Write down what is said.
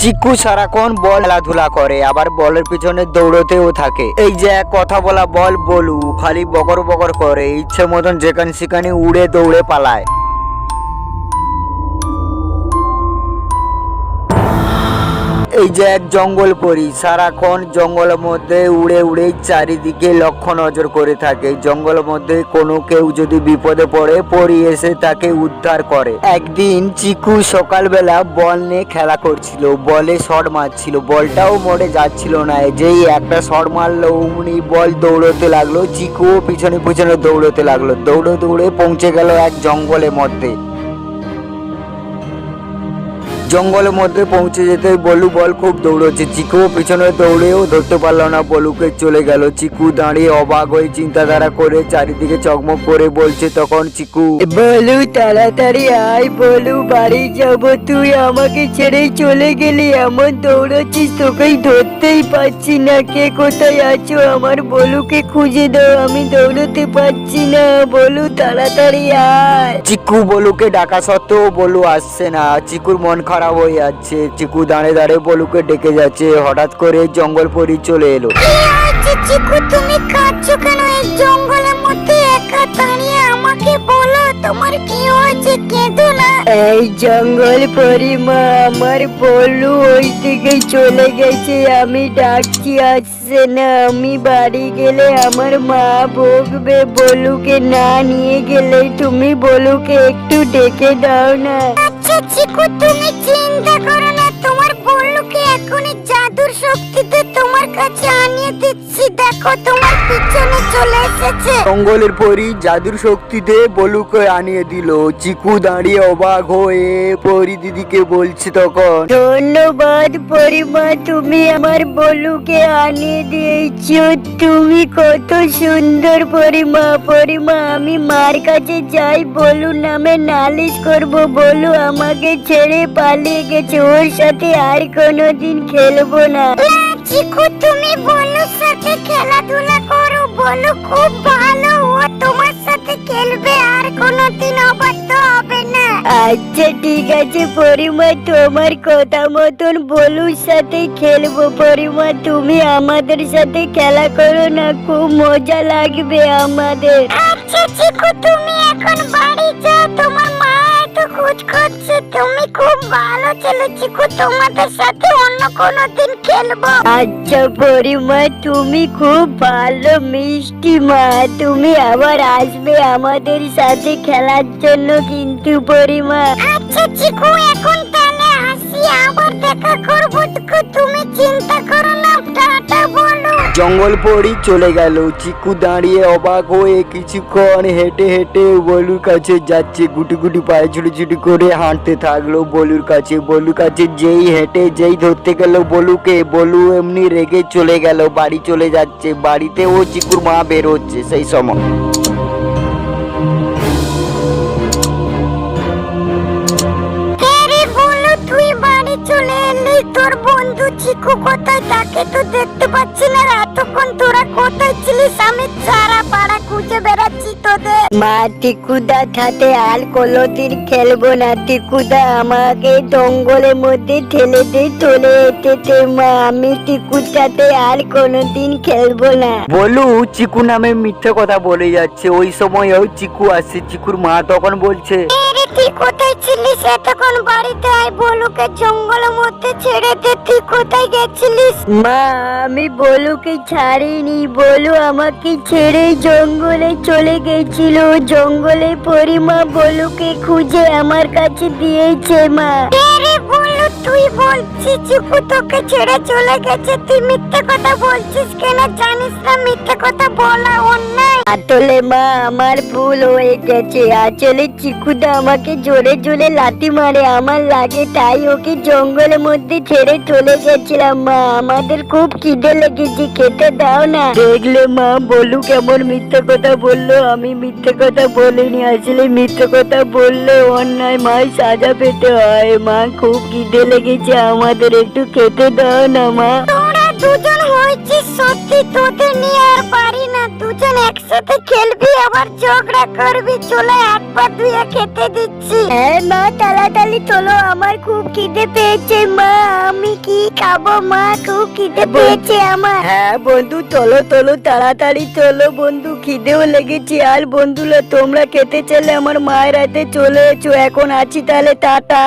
চিকু সারাক্ষণ বল খেলাধুলা করে, আবার বলের পিছনে দৌড়তেও থাকে। এই যে কথা বলা বল বলু, খালি বকর বকর করে, ইচ্ছে মতন যেখানে সেখানে উড়ে দৌড়ে পালায়। এই যে এক জঙ্গল পরি, সারাক্ষণ জঙ্গলের মধ্যে উড়ে উড়ে চারিদিকে লক্ষ্য নজর করে থাকে। জঙ্গলের মধ্যে কোনো কেউ যদি বিপদে পড়ে, পরি এসে তাকে উদ্ধার করে। একদিন চিকু সকালবেলা বল নিয়ে খেলা করছিল। বলে শট মারছিল। বলটাও মোড়ে যাচ্ছিল না। যেই একটা শট মারলো অমনি বল দৌড়তে লাগল। চিকুও পিছনে পিছনে দৌড়তে লাগল। দৌড়ে দৌড়ে পৌঁছে গেল এক জঙ্গলের মধ্যে। জঙ্গলের মধ্যে পৌঁছে যেতে বলু বল খুব দৌড়চ্ছে। চিকু পিছনে দৌড়েও ধরতে পারল না, বলুকে চলে গেল। চিকু দাঁড়িয়ে অবাক হয়ে চিন্তাধারা করে চারিদিকে চকমক করে বলছে, তখন চিকু। বলু, তাড়াতাড়ি আয় বলু, বাড়ি যাব তুই, আমাকে ছেড়ে চলে গেলি, এমন তোকেই তোকে ধরতেই পারছি না কে কোথায় আছো। আমার বলুকে খুঁজে দাও আমি দৌড়তে পারছি না। বলু তাড়াতাড়ি আয়। চিকু বলুকে ডাকা সত্ত্বেও বলু আসছে না। চিকুর মন খারাপ হয়ে যাচ্ছে। চিকু দাঁড়িয়ে দাঁড়িয়ে বলুকে ডেকে যাচ্ছে। হঠাৎ করে জঙ্গল পরি চলে এলো। চিকু তুমি কাঁদছো কেন? এই জঙ্গলের মধ্যে একা দাঁড়িয়ে আমাকে বলো। তোমার কি হয়েছে? কেঁদো না। এই জঙ্গল পরিমা আমার বলু ওই দিকে চলে গেছে। আমি ডাকছি আসছে না। আমি বাড়ি গেলে আমার মা বকবে। বলুকে না নিয়ে গেলে তুমি বলুকে একটু ডেকে দাও না। আচ্ছা চিকু তুমি চিন্তা করো জাদুর শক্তিতে তোমার কাছে আনিয়ে দিচ্ছি। দেখো তোমার পিছনে চলে এসেছে। জঙ্গলের পরি জাদুর শক্তিতে বলুকে আনিয়ে দিল। চিকু দাঁড়িয়ে অবাক হয়ে পরি দিদিকে বলছে তখন ধন্যবাদ পরিমা তুমি আমার বলুকে আনিয়ে দিয়েছ। তুমি কত সুন্দর পরিমা। পরিমা আমি মার কাছে যাই বলু নামে নালিশ করব। বলু আমাকে ছেড়ে পালিয়ে গেছে। ওর সাথে আর কোনোদিন খেলব না। না, চিকু তুমি বল্লুর সাথে খেলাধুলা করো। বলো খুব ভালো ও তোমার সাথে খেলবে আর কোনোদিন অবাধ্য হবে না। আচ্ছা ঠিক আছে পরিমা তোমার কথা মতন বলুর সাথে খেলব। পরিমা তুমি আমাদের সাথে খেলা করো না খুব মজা লাগবে আমাদের। আচ্ছা চিকু তুমি এখন বাড়ি যাও তোমার খোঁজ করছে? তুমি খুব ভালো ছেলে চিকু। তোমাদের সাথে অন্য কোনো দিন খেলব। আচ্ছা পরিমা তুমি খুব ভালো মিষ্টি মা। তুমি আবার আসবে আমাদের সাথে খেলার জন্য কিন্তু পরিমা। আচ্ছা চিকু এখন তাহলে আসি। আবার দেখা করব। তুমি চিন্তা করো না টাটা বলো। জঙ্গল পরি চলে গেল। চিকু দাঁড়িয়ে অবাক হয়ে কিছুক্ষণ হেঁটে হেঁটে বলুর কাছে যাচ্ছে। গুটি গুটি পায়ে ছুটি ছুটি করে হাঁটতে থাকল বলুর কাছে। বলুর কাছে যেই হেঁটে যেই ধরতে গেল বলুকে। বলু এমনি রেগে চলে গেল, বাড়ি চলে যাচ্ছে। বাড়িতে ও চিকুর মা বেরোচ্ছে সেই সময়। কোথায় তাকে তো দেখতে পাচ্ছি না। এতক্ষণ তোরা কোথায় ছিলিস? আমি সারা পাড়া খুঁজে বেড়াচ্ছি তোদের। মা টিকুদা সাথে আর কোনোদিন খেলব না। টিকুদা আমাকে জঙ্গলের মধ্যে ঠেলে দিয়ে চলে এসেছে মা। আমি টিকুর সাথে আর কোনোদিন খেলব না। বলু চিকু নামে মিথ্যে কথা বলে যাচ্ছে। ওই সময় ওই চিকু আসছে চিকুর মা তখন বলছে তুই কোথায় ছিলিস? এতক্ষণ বাড়িতে আয় বলুকে জঙ্গলের মধ্যে ছেড়ে দে। তুই কোথায় গেছিলিস? মা আমি বলুকে ছাড়িনি। বলু আমাকে ছেড়ে জঙ্গলে চলে গেছিল। জঙ্গলে পরিমা বলুকে খুঁজে আমার কাছে দিয়েছে মা। আরে বলু তুই বলছিস চিকু তোকে ছেড়ে চলে গেছে। তুই মিথ্যে কথা বলছিস কেন? জানিস না, মিথ্যে কথা বলা অন্যায়। মা, আমার ভুল হয়ে গেছে। চিকুদা আমাকে জোরে জোরে লাথি মারে। আমার লাগে তাই ওকে জঙ্গলের মধ্যে ছেড়ে চলে গেছিলাম, মা। আমাদের খুব খিদে লেগেছে, খেতে দাও না। দেখলে মা, বলু কেমন মিথ্যে কথা বলল। আমি মিথ্যে কথা বলিনি, আসলে মিথ্যে কথা বললে অন্যায় মায় সাজা পেতে হয়। মা, খুব খিদে লেগেছে আমাদের একটু খেতে দাও না মা। তোরা দুজন হয়েছিস সত্যি তোদের নিয়ে আর পারি না। দুজন একসাথে খেলবি আবার ঝগড়া করবি। চলে এক পা ধুয়ে খেতে দিচ্ছি। হ্যাঁ মা তাড়াতাড়ি চলো আমার খুব খিদে পেয়েছে মা। আমি কি খাব মা? খুব খিদে পেয়েছে আমার। হ্যাঁ বন্ধু চলো চলো তাড়াতাড়ি চলো বন্ধু খিদেও লেগেছে। আর বন্ধুরা তোমরা খেতে চলে আমার মায়ের হাতে চলে এসো এখন আছি তাহলে টাটা।